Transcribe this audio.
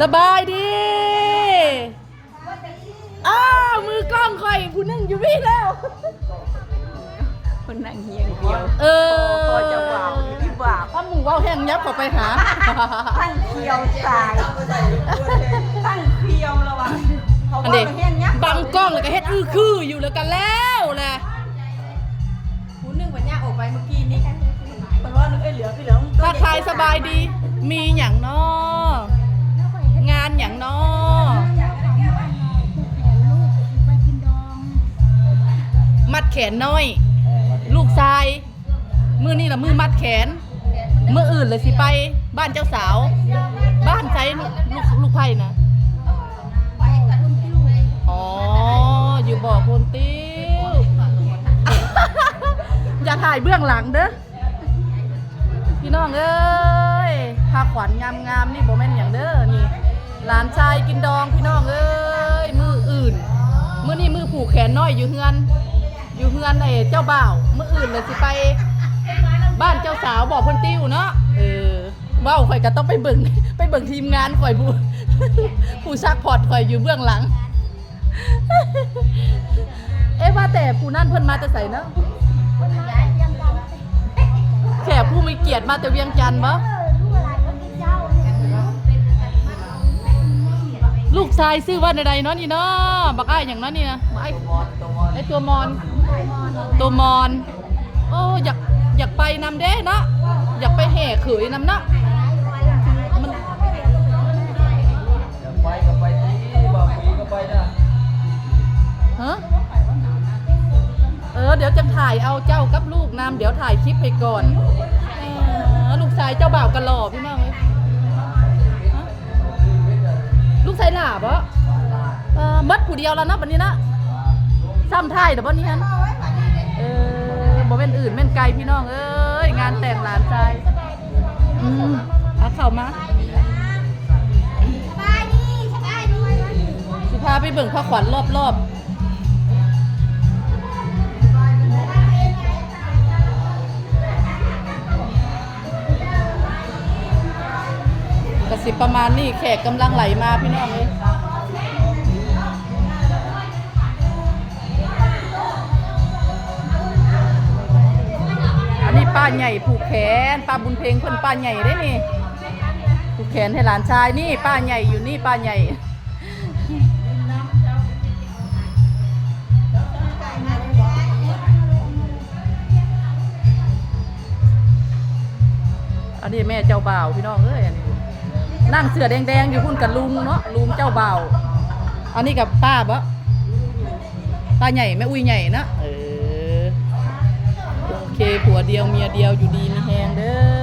สบายดีอ้าวมือกล้องข่อยผู้หนึงอยู่พี่แล้ว คนนั่งเฮียงเดียวเออพอจะว่าวนี่ที่ว่าวถ้าหมูเว้าแห้งยับเข้าไปหาตั้งเคียวตายตั้งเคียวแล้ววะเขาอันว่าเด็กมาเฮียงยักษ์บังกล้องแล้วก็เฮ็ดอื้อคืออยู่แล้วกันแล้วแหละผู้หนึงวันเนี้ยออกไปเมื่อกี้นี่มันว่านึกไอ้เหลือพี่เหลือมึงถ้าใครสบายดี มีอย่างนอ มัดแขนน้อย ลูกชาย มือนี่ละมือมัดแขน มืออื่นเลยสิไป บ้านเจ้าสาว บ้านใช้ลูกลูกลูกไผ่นะอ๋ออยู่บ่อคนติ้วอย่าถ่ายเบื้องหลังเด้อพี่น้องเอ้ยพาขวัญงามๆนี่บ่แม่นอย่างเด้อนี่หลานชายกินดองพี่น้องเอ้ยมืออื่น มือนี่มือผูกแขนน้อยอยู่เฮือน อยู่เฮือนไอ้เจ้าบ่าวมืออื่นเลยสิไป บ้านเจ้าสาวบอกเพิ่นติ้วเนาะเออเว้าข่อยก็ต้องไปเบิ่งไปเบิ่งทีมงานข่อยผู้ผู้ซักพอร์ตข่อยอยู่เบื้องหลัง เอ๊ะว่าแต่ผู้นั่นเพิ่นมาแต่ใส่เนาะแขกผู้มีเกียรติมาแต่เวียงจันทน์บ่ ลูกชายชื่อว่าใดๆเนาะนี่เนาะบักอ้ายอย่างนั้นนี่นะบักอ้ายไอ้ตัวมอน ตัวมอน โอ้อยากอยากไปนำเด้เนาะอยากไปแห่เขยนำเนาะมันไปก็ไปที่บอกปีก็ไปนะฮะเออเดี๋ยวจะถ่ายเอาเจ้ากับลูกนำเดี๋ยวถ่ายคลิปไปก่อนเออลูกชายเจ้าบ่าวกระหล่อพี่น้อง ลูกชายหล่าปะเออมัดผู้เดียวแล้วนะวันนี้นะซ้ำถ่ายเดี๋ยววันนี้ฮันเออบ่เป็นอื่นเป็นไกลพี่น้องเอ้ยงานแต่งหลานชายอืมเอาเข้ามาสิพาไปเบิ่งพระขวัญรอบๆ ประมาณนี้แขกกำลังไหลมาพี่น้องเลยอันนี้ป้าใหญ่ผูกแขนป้าบุญเพลงเพิ่นป้าใหญ่ได้นี่ผูกแขนให้หลานชายนี่ป้าใหญ่อยู่นี่ป้าใหญ่อันนี้แม่เจ้าบ่าวพี่น้องเอ้ยอันนี้ นั่งเสือแดงๆอยู่พุ่นกับลุงเนาะลุงเจ้าบ่าวอันนี้กับป้าปะป้าใหญ่แม่อุ้ยใหญ่นะเออโอเคผัวเดียวเมียเดียวอยู่ดีมีแหงเด้อ